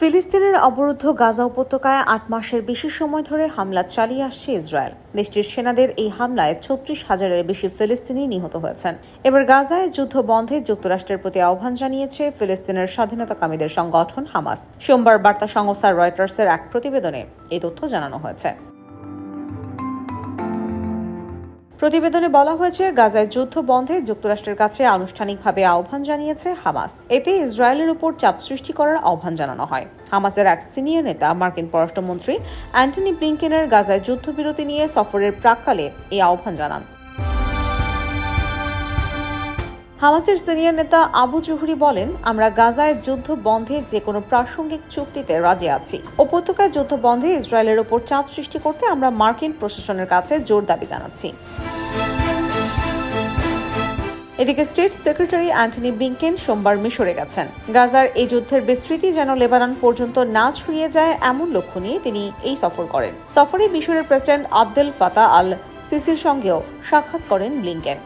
ফিলিস্তিনের অবরুদ্ধ গাজা উপত্যকায় আট মাসের বেশি সময় ধরে হামলা চালিয়ে আসছে ইসরায়েল। দেশটির সেনাদের এই হামলায় ছত্রিশ হাজারের বেশি ফিলিস্তিনি নিহত হয়েছেন। এবার গাজায় যুদ্ধ বন্ধে যুক্তরাষ্ট্রের প্রতি আহ্বান জানিয়েছে ফিলিস্তিনের স্বাধীনতাকামীদের সংগঠন হামাস। সোমবার বার্তা সংস্থা রয়টার্সের এক প্রতিবেদনে এই তথ্য জানানো হয়েছে। প্রতিবেদনে বলা হয়েছে, গাজায় যুদ্ধ বন্ধে যুক্তরাষ্ট্রের কাছে আনুষ্ঠানিকভাবে আহ্বান জানিয়েছে হামাস। এতে ইসরায়েলের উপর চাপ সৃষ্টি করার আহ্বান জানানো হয়। হামাসের এক সিনিয়র নেতা, মার্কিন পররাষ্ট্রমন্ত্রী অ্যান্টনি ব্লিংকেনের গাজায় যুদ্ধবিরতি নিয়ে সফরের প্রাককালে এই আহ্বান জানান। হামাসের সিনিয়র নেতা আবু জুহরি বলেন, আমরা গাজায় যুদ্ধ বন্ধে যে কোনো প্রাসঙ্গিক চুক্তিতে রাজি আছি। উপত্যকায় যুদ্ধ বন্ধে ইসরায়েলের ওপর চাপ সৃষ্টি করতে আমরা মার্কিন প্রশাসনের কাছে জোর দাবি জানাচ্ছি। এদিকে স্টেট সেক্রেটারি অ্যান্টনি ব্লিংকেন সোমবার মিশরে গেছেন। গাজার এই যুদ্ধের বিস্তৃতি যেন লেবানন পর্যন্ত না ছড়িয়ে যায়, এমন লক্ষ্য নিয়ে তিনি এই সফর করেন। সফরে মিশরের প্রেসিডেন্ট আবদেল ফাতা আল সিসির সঙ্গেও সাক্ষাৎ করেন ব্লিংকেন।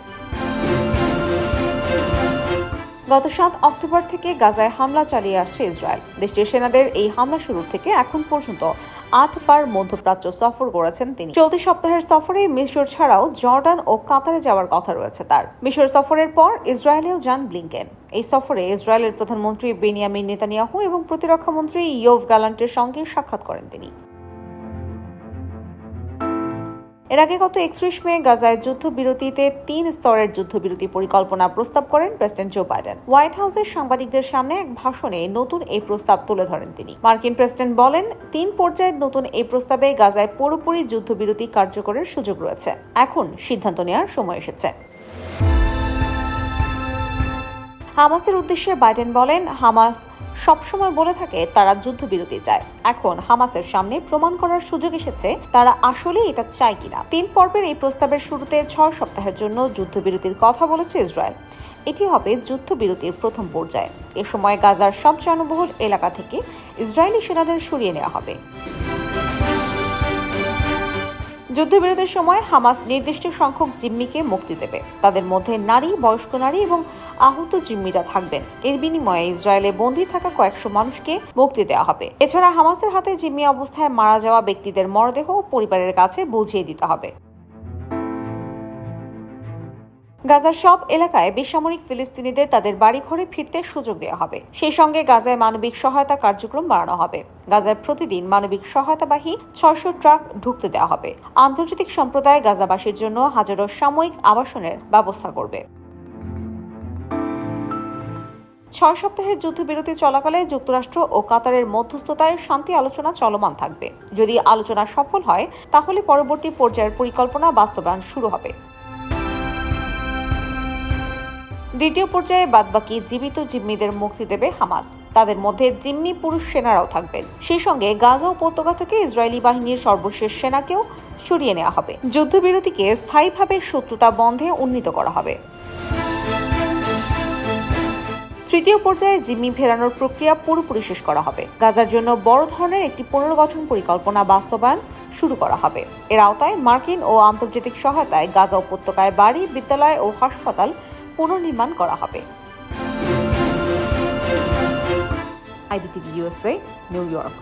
গত সাত অক্টোবর থেকে গাজায় হামলা চালিয়ে আসছে ইসরায়েল। দেশটির সেনাদের এই হামলা শুরুর থেকে এখন পর্যন্ত আটবার মধ্যপ্রাচ্য সফর করেছেন তিনি। চলতি সপ্তাহের সফরে মিশর ছাড়াও জর্ডান ও কাতারে যাওয়ার কথা রয়েছে তার। মিশর সফরের পর ইসরায়েলেও যান ব্লিংকেন। এই সফরে ইসরায়েলের প্রধানমন্ত্রী বেনিয়ামিন নেতানিয়াহু এবং প্রতিরক্ষামন্ত্রী ইয়োভ গ্যালান্টের সঙ্গে সাক্ষাৎ করেন তিনি। এর আগে গত একত্রিশ মে গাজায় যুদ্ধবিরতিতে তিন স্তরের যুদ্ধবিরতি পরিকল্পনা প্রস্তাব করেন প্রেসিডেন্ট জো বাইডেন। হোয়াইট হাউসের সাংবাদিকদের সামনে এক ভাষণে নতুন এই প্রস্তাব তুলে ধরেন তিনি। মার্কিন প্রেসিডেন্ট বলেন, তিন পর্যায়ের নতুন এই প্রস্তাবে গাজায় পুরোপুরি যুদ্ধবিরতি কার্যকরের সুযোগ রয়েছে। এখন সিদ্ধান্ত নেওয়ার সময় এসেছে। হামাসের উদ্দেশ্যে বাইডেন বলেন, হামাস সবসময় বলে থাকে তারা যুদ্ধবিরতি চায়। এখন হামাসের সামনে প্রমাণ করার সুযোগ এসেছে তারা আসলে এটা চায় কিনা। তিন পর্বের এই প্রস্তাবের শুরুতে ছয় সপ্তাহের জন্য যুদ্ধবিরতির কথা বলেছে ইসরায়েল। এটি হবে যুদ্ধবিরতির প্রথম পর্যায়ে। এ সময় গাজার সব জনবহুল এলাকা থেকে ইসরায়েলি সেনাদের সরিয়ে নেওয়া হবে। যুদ্ধবিরতির সময় হামাস নির্দিষ্ট সংখ্যক জিম্মিকে মুক্তি দেবে। তাদের মধ্যে নারী, বয়স্ক নারী এবং আহত জিম্মিরা থাকবেন। এর বিনিময়ে ইসরায়েলে বন্দী থাকা কয়েকশো মানুষকে মুক্তি দেওয়া হবে। এছাড়া হামাসের হাতে জিম্মি অবস্থায় মারা যাওয়া ব্যক্তিদের মরদেহ পরিবারের কাছে বুঝিয়ে দিতে হবে। গাজার সব এলাকায় বেসামরিক ফিলিস্তিনিদের তাদের বাড়িঘরে ফিরতে সুযোগ দেওয়া হবে। সেই সঙ্গে গাজায় মানবিক সহায়তা কার্যক্রম বাড়ানো হবে। গাজায় প্রতিদিন মানবিক সহায়তাবাহী ছয়শো ট্রাক ঢুকতে দেওয়া হবে। আন্তর্জাতিক সম্প্রদায় গাজাবাসীর জন্য হাজারো সাময়িক আবাসনের ব্যবস্থা করবে। ছয় সপ্তাহের যুদ্ধবিরতি চলাকালে যুক্তরাষ্ট্র ও কাতারের মধ্যস্থতায় শান্তি আলোচনা চলমান থাকবে। যদি আলোচনা সফল হয়, তাহলে পরবর্তী পর্যায়ের পরিকল্পনা বাস্তবায়ন শুরু হবে। দ্বিতীয় পর্যায়ে বাদবাকি জীবিত জিম্মিদের মুক্তি দেবে হামাস। তাদের মধ্যে জিম্মি পুরুষ সেনারাও থাকবেন। সেই সঙ্গে গাজা উপত্যকা থেকে ইসরায়েলি বাহিনীর সর্বশেষ সেনাকেও সরিয়ে নেওয়া হবে। যুদ্ধবিরতিকে স্থায়ীভাবে শত্রুতা বন্ধে উন্নীত করা হবে। তৃতীয় পর্যায়ে জিম্মি ফেরানোর প্রক্রিয়া পুরোপুরি শেষ করা হবে। গাজার জন্য বড় ধরনের একটি পুনর্গঠন পরিকল্পনা বাস্তবায়ন শুরু করা হবে। এর আওতায় মার্কিন ও আন্তর্জাতিক সহায়তায় গাজা উপত্যকায় বাড়ি, বিদ্যালয় ও হাসপাতাল পুনর্নির্মাণ করা হবে। IBTV USA New York.